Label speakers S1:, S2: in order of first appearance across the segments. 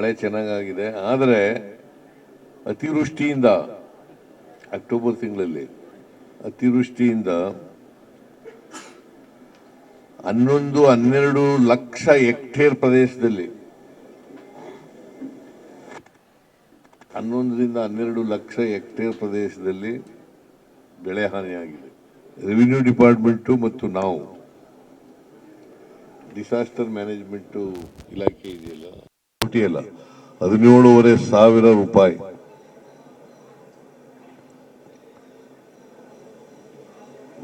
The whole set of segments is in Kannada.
S1: ಮಳೆ ಚೆನ್ನಾಗಾಗಿದೆ. ಆದರೆ ಅತಿವೃಷ್ಟಿಯಿಂದ ಅಕ್ಟೋಬರ್ ತಿಂಗಳಲ್ಲಿ ಅತಿವೃಷ್ಟಿಯಿಂದ ಹನ್ನೊಂದು, ಹನ್ನೆರಡು ಲಕ್ಷ ಹೆಕ್ಟೇರ್ ಪ್ರದೇಶದಲ್ಲಿ ಹನ್ನೊಂದರಿಂದ ಹನ್ನೆರಡು ಲಕ್ಷ ಹೆಕ್ಟೇರ್ ಪ್ರದೇಶದಲ್ಲಿ ಬೆಳೆ ಹಾನಿಯಾಗಿದೆ. ರೆವಿನ್ಯೂ ಡಿಪಾರ್ಟ್ಮೆಂಟು ಮತ್ತು ನಾವು. ಡಿಸಾಸ್ಟರ್ ಮ್ಯಾನೇಜ್ಮೆಂಟು ಇಲಾಖೆ ಇದೆಯಲ್ಲ? ಕೋಟಿ ಅಲ್ಲ ಹದಿನೇಳುವರೆ ಸಾವಿರ ರೂಪಾಯಿ.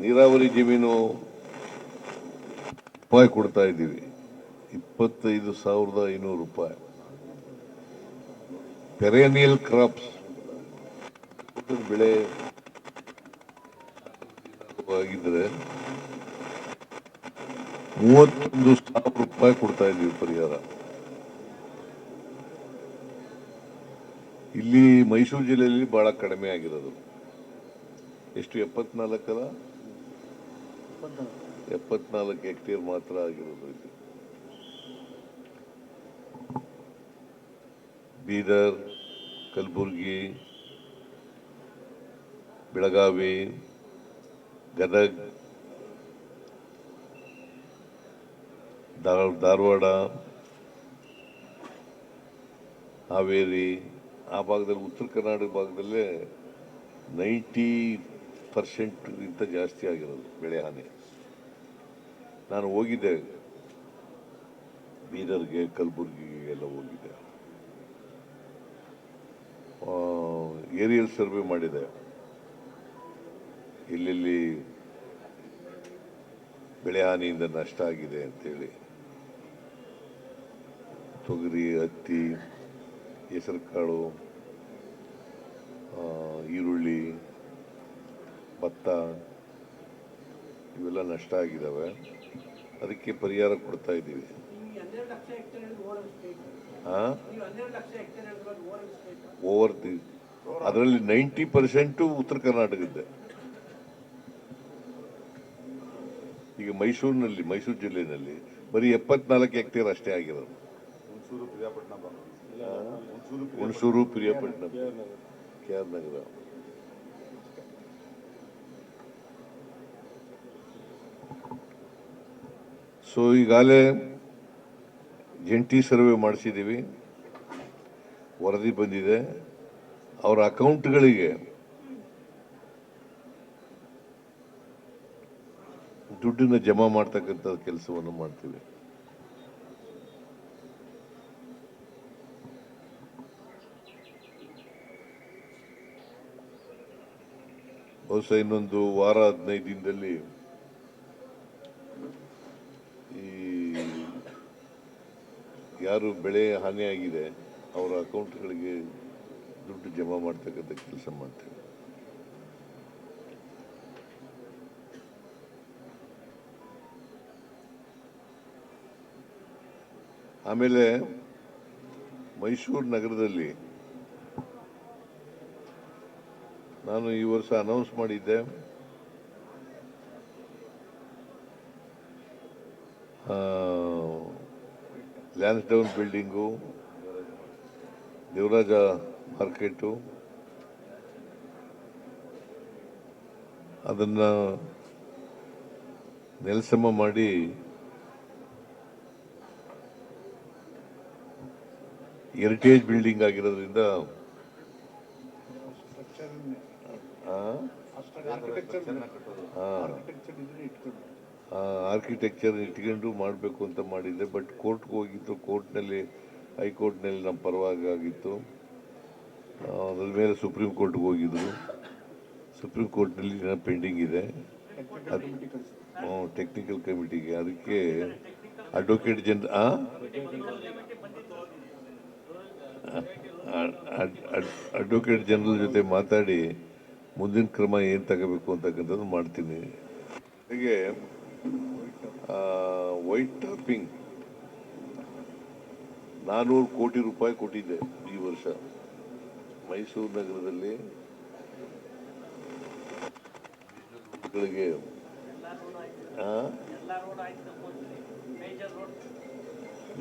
S1: ನೀರಾವರಿ ಜಮೀನು ರೂಪಾಯಿ ಕೊಡ್ತಾ ಇದ್ದೀವಿ. ಇಪ್ಪತ್ತೈದು ಸಾವಿರದ ಐನೂರು ರೂಪಾಯಿ. Perennial crops. ಬೆಳೆ ಆಗಿದ್ರೆ ಮೂವತ್ತೊಂದು ಸಾವಿರ ರೂಪಾಯಿ ಕೊಡ್ತಾ ಇದ್ದೀವಿ ಪರಿಹಾರ. ಇಲ್ಲಿ ಮೈಸೂರು ಜಿಲ್ಲೆಯಲ್ಲಿ ಬಹಳ ಕಡಿಮೆ ಆಗಿರೋದು. ಎಷ್ಟು ಎಪ್ಪತ್ನಾಲ್ಕರ ಎಪ್ಪತ್ನಾಲ್ಕು ಹೆಕ್ಟೇರ್ ಮಾತ್ರ ಆಗಿರೋದು ಇಲ್ಲಿ. ಬೀದರ್, ಕಲಬುರ್ಗಿ, ಬೆಳಗಾವಿ, ಗದಗ್ ಧಾರ- ಧಾರವಾಡ, ಹಾವೇರಿ ಆ ಭಾಗದಲ್ಲಿ, ಉತ್ತರ ಕರ್ನಾಟಕ ಭಾಗದಲ್ಲೇ ನೈಂಟಿ ಪರ್ಸೆಂಟ್ಗಿಂತ ಜಾಸ್ತಿ ಆಗಿರೋದು ಬೆಳೆ ಹಾನಿ. ನಾನು ಹೋಗಿದ್ದೆ. ಬೀದರ್ಗೆ, ಕಲಬುರ್ಗಿಗೆ ಎಲ್ಲ ಹೋಗಿದ್ದೆ. ಏರಿಯಲ್ ಸರ್ವೆ ಮಾಡಿದೆ. ಇಲ್ಲಿ ಬೆಳೆ ಹಾನಿಯಿಂದ ನಷ್ಟ ಆಗಿದೆ ಅಂತೇಳಿ. ತೊಗರಿ, ಹತ್ತಿ ಹೆಸರುಕಾಳು ಆ, ಈರುಳ್ಳಿ ಭತ್ತ ಇವೆಲ್ಲ ನಷ್ಟ ಆಗಿದ್ದಾವೆ ಅದಕ್ಕೆ ಪರಿಹಾರ ಕೊಡ್ತಾ ಇದ್ದೀವಿ.
S2: ಓವರ್
S1: ದಿ ಅದರಲ್ಲಿ ನೈಂಟಿ ಪರ್ಸೆಂಟು ಉತ್ತರ ಕರ್ನಾಟಕದ್ದೆ. ಈಗ ಮೈಸೂರಿನಲ್ಲಿ ಮೈಸೂರು ಜಿಲ್ಲೆಯಲ್ಲಿ ಬರೀ ಎಪ್ಪತ್ನಾಲ್ಕು ಹೆಕ್ಟೇರ್ ಅಷ್ಟೇ ಆಗಿರೋದು.
S3: Hunsur Piriyapatna
S1: K R Nagar so ಈಗಾಗಲೇ ಜಂಟಿ ಸರ್ವೆ ಮಾಡಿಸಿದ್ದೀವಿ. ವರದಿ ಬಂದಿದೆ. ಅವರ ಅಕೌಂಟ್ಗಳಿಗೆ ದುಡ್ಡನ್ನು ಜಮಾ ಮಾಡ್ತಕ್ಕಂಥ ಕೆಲಸವನ್ನು ಮಾಡ್ತೀವಿ. ಬಹುಶಃ ಇನ್ನೊಂದು ವಾರ ಹದಿನೈದು ದಿನದಲ್ಲಿ ಈ ಯಾರು ಬೆಳೆ ಹಾನಿಯಾಗಿದೆ, ಅವರ ಅಕೌಂಟ್ಗಳಿಗೆ ದುಡ್ಡು ಜಮಾ ಮಾಡ್ತಕ್ಕಂಥ ಕೆಲಸ ಮಾಡ್ತೇವೆ ಆಮೇಲೆ ಮೈಸೂರು ನಗರದಲ್ಲಿ ನಾನು ಈ ವರ್ಷ ಅನೌನ್ಸ್ ಮಾಡಿದ್ದೆ ಲ್ಯಾನ್ಸ್ಡೌನ್ ಬಿಲ್ಡಿಂಗು ದೇವರಾಜ ಮಾರ್ಕೆಟು ಅದನ್ನ ನೆಲಸಮ ಮಾಡಿ ಹೆರಿಟೇಜ್ ಬಿಲ್ಡಿಂಗ್ ಆಗಿರೋದ್ರಿಂದ. ಆರ್ಕಿಟೆಕ್ಚರ್ ಇಟ್ಕೊಂಡು. ಮಾಡಬೇಕು ಅಂತ ಮಾಡಿದ್ದೆ ಬಟ್ ಕೋರ್ಟ್ಗೆ ಹೋಗಿತ್ತು. ಕೋರ್ಟ್ನಲ್ಲಿ ಹೈಕೋರ್ಟ್ನಲ್ಲಿ ನಮ್ಮ ಪರವಾಗಿ ಆಗಿತ್ತು. ಅದ್ರ ಮೇಲೆ ಸುಪ್ರೀಂ ಕೋರ್ಟ್ಗೆ ಹೋಗಿದ್ರು. ಸುಪ್ರೀಂ ಕೋರ್ಟ್ನಲ್ಲಿ ಪೆಂಡಿಂಗ್ ಇದೆ. ಟೆಕ್ನಿಕಲ್ ಕಮಿಟಿಗೆ ಅದಕ್ಕೆ ಅಡ್ವೊಕೇಟ್ ಜನರಲ್ ಆ? ಅಡ್ವೊಕೇಟ್ ಜನರಲ್ ಜೊತೆ ಮಾತಾಡಿ ಮುಂದಿನ ಕ್ರಮ ಏನು ತಗೋಬೇಕು ಅಂತಕ್ಕಂಥದ್ದು ಮಾಡ್ತೀನಿ. ಹೀಗೆ ವೈಟ್ ಟಾಪಿಂಗ್ ನಾನ್ನೂರು ಕೋಟಿ ರೂಪಾಯಿ ಕೊಟ್ಟಿದ್ದೆ ಈ ವರ್ಷ. ಮೈಸೂರು ನಗರದಲ್ಲಿ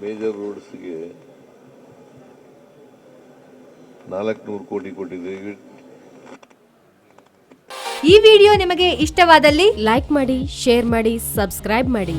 S1: ಮೇಜರ್ ರೋಡ್ಸ್ಗೆ ನಾಲ್ಕುನೂರು ಕೋಟಿ ಕೊಟ್ಟಿದ್ದೇವೆ
S4: ಈ ವಿಡಿಯೋ ನಿಮಗೆ ಇಷ್ಟವಾದಲ್ಲಿ ಲೈಕ್ ಮಾಡಿ ಶೇರ್ ಮಾಡಿ ಸಬ್ಸ್ಕ್ರೈಬ್ ಮಾಡಿ.